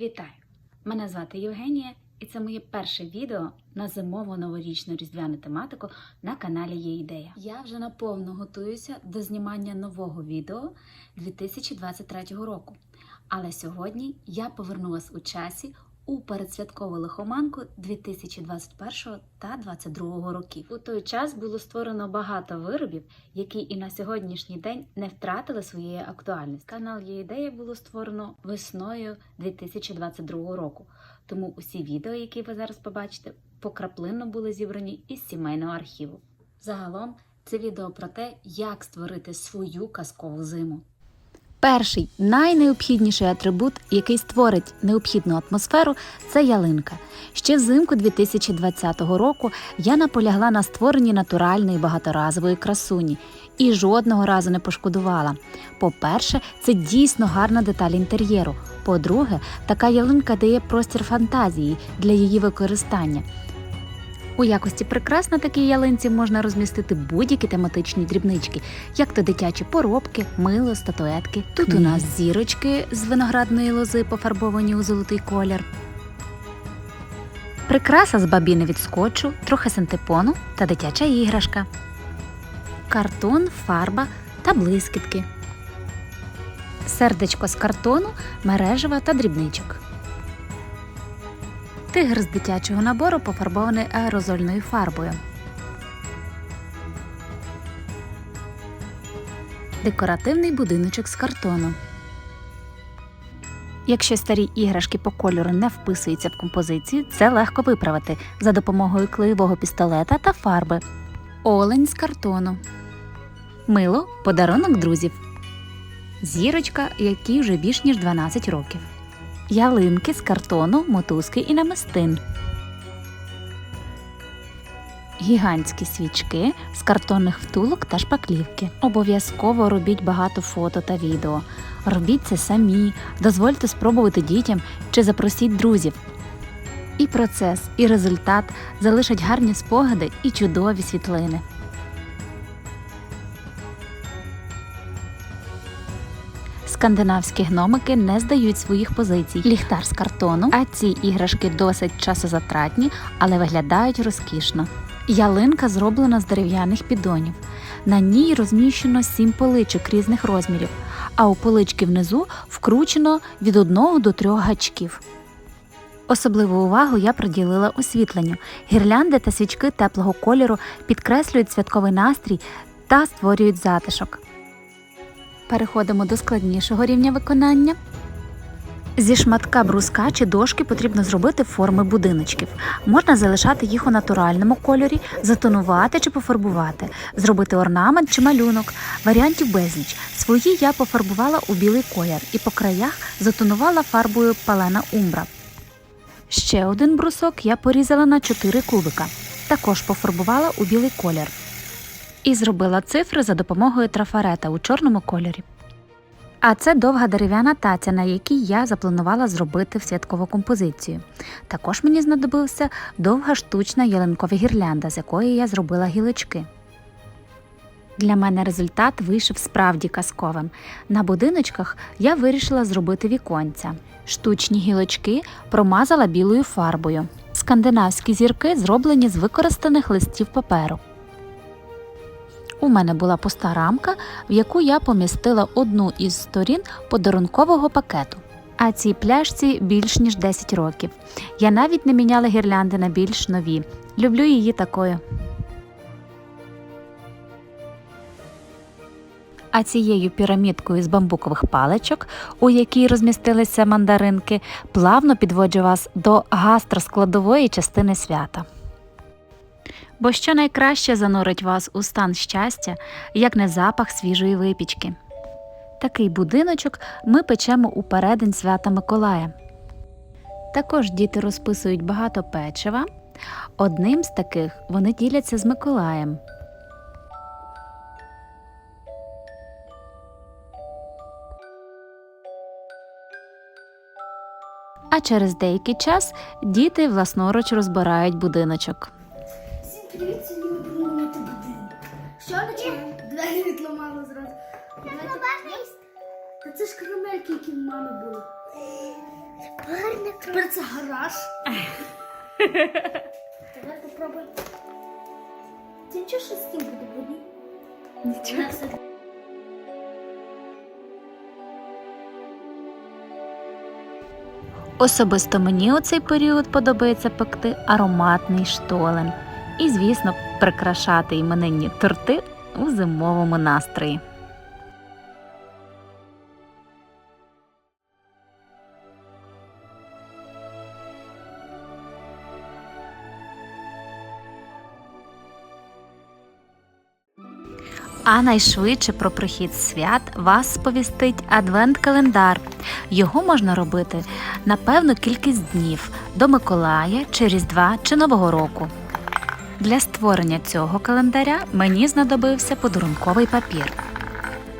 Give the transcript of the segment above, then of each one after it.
Вітаю! Мене звати Євгенія, і це моє перше відео на зимову новорічну різдвяну тематику на каналі Є ідея. Я вже наповно готуюся до знімання нового відео 2023 року. Але сьогодні я поверну вас у часі у передсвяткову лихоманку 2021 та 2022 років. У той час було створено багато виробів, які і на сьогоднішній день не втратили своєї актуальності. Канал є ідея було створено весною 2022 року. Тому усі відео, які ви зараз побачите, покраплинно були зібрані із сімейного архіву. Загалом це відео про те, як створити свою казкову зиму. Перший найнеобхідніший атрибут, який створить необхідну атмосферу, це ялинка. Ще взимку 2020 року я наполягла на створенні натуральної багаторазової красуні і жодного разу не пошкодувала. По-перше, це дійсно гарна деталь інтер'єру. По-друге, така ялинка дає простір фантазії для її використання. У якості прикрас на такій ялинці можна розмістити будь-які тематичні дрібнички, як то дитячі поробки, мило, статуетки. Тут у нас зірочки з виноградної лози, пофарбовані у золотий колір. Прикраса з бабіни від скотчу, трохи синтепону та дитяча іграшка. Картон, фарба та блискітки. Сердечко з картону, мережева та дрібничок. Тигр з дитячого набору пофарбований аерозольною фарбою. Декоративний будиночок з картону. Якщо старі іграшки по кольору не вписуються в композицію, це легко виправити за допомогою клеєвого пістолета та фарби. Олень з картону. Мило подарунок друзів. Зірочка, якій вже більш ніж 12 років ялинки з картону, мотузки і намистин. Гігантські свічки з картонних втулок та шпаклівки. Обов'язково робіть багато фото та відео. Робіть це самі, дозвольте спробувати дітям чи запросіть друзів. І процес, і результат залишать гарні спогади і чудові світлини. Скандинавські гномики не здають своїх позицій. Ліхтар з картону, а ці іграшки досить часозатратні, але виглядають розкішно. Ялинка зроблена з дерев'яних піддонів. На ній розміщено сім поличок різних розмірів, а у полички внизу вкручено від одного до трьох гачків. Особливу увагу я приділила освітленню. Гірлянди та свічки теплого кольору підкреслюють святковий настрій та створюють затишок. Переходимо до складнішого рівня виконання. Зі шматка бруска чи дошки потрібно зробити форми будиночків. Можна залишати їх у натуральному кольорі, затонувати чи пофарбувати, зробити орнамент чи малюнок. Варіантів безліч. Свої я пофарбувала у білий колір і по краях затонувала фарбою палена умбра. Ще один брусок я порізала на 4 кубика. Також пофарбувала у білий колір і зробила цифри за допомогою трафарета у чорному кольорі. А це довга дерев'яна таця, на якій я запланувала зробити святкову композицію. Також мені знадобилася довга штучна ялинкова гірлянда, з якої я зробила гілочки. Для мене результат вийшов справді казковим. На будиночках я вирішила зробити віконця. Штучні гілочки промазала білою фарбою. Скандинавські зірки зроблені з використаних листів паперу. У мене була пуста рамка, в яку я помістила одну із сторін подарункового пакету. А цій пляшці більш ніж 10 років. Я навіть не міняла гірлянди на більш нові. Люблю її такою. А цією пірамідкою з бамбукових паличок, у якій розмістилися мандаринки, плавно підводжу вас до гастроскладової частини свята. Бо що найкраще занурить вас у стан щастя, як не запах свіжої випічки. Такий будиночок ми печемо у передень свята Миколая. Також діти розписують багато печива. Одним з таких вони діляться з Миколаєм. А через деякий час діти власноруч розбирають будиночок. Будемо робити будинок. Що почнемо? Двері відламали зразу. Та це ж карамельки, які в мами були. Тепер це гараж. Давай попробуй. Ти нічого що з тим буде буде? Нічого. Особисто мені у цей період подобається пекти ароматний штолен і, звісно, прикрашати іменинні торти у зимовому настрої. А найшвидше про прихід свят вас сповістить адвент-календар. Його можна робити на певну кількість днів до Миколая, чи Різдва чи Нового року. Для створення цього календаря мені знадобився подарунковий папір.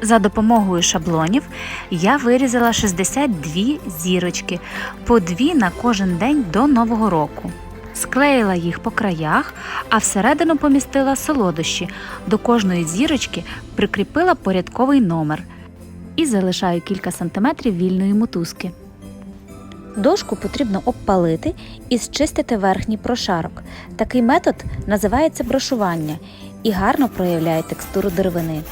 За допомогою шаблонів я вирізала 62 зірочки, по дві на кожен день до Нового року. Склеїла їх по краях, а всередину помістила солодощі. До кожної зірочки прикріпила порядковий номер і залишаю кілька сантиметрів вільної мотузки. Дошку потрібно обпалити і зчистити верхній прошарок. Такий метод називається брошування і гарно проявляє текстуру деревини.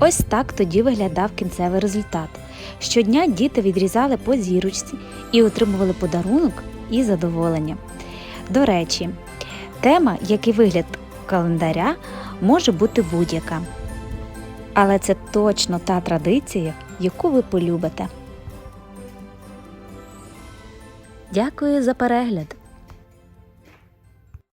Ось так тоді виглядав кінцевий результат. Щодня діти відрізали по зірочці і отримували подарунок і задоволення. До речі, тема, як і вигляд календаря, може бути будь-яка. Але це точно та традиція, яку ви полюбите. Дякую за перегляд!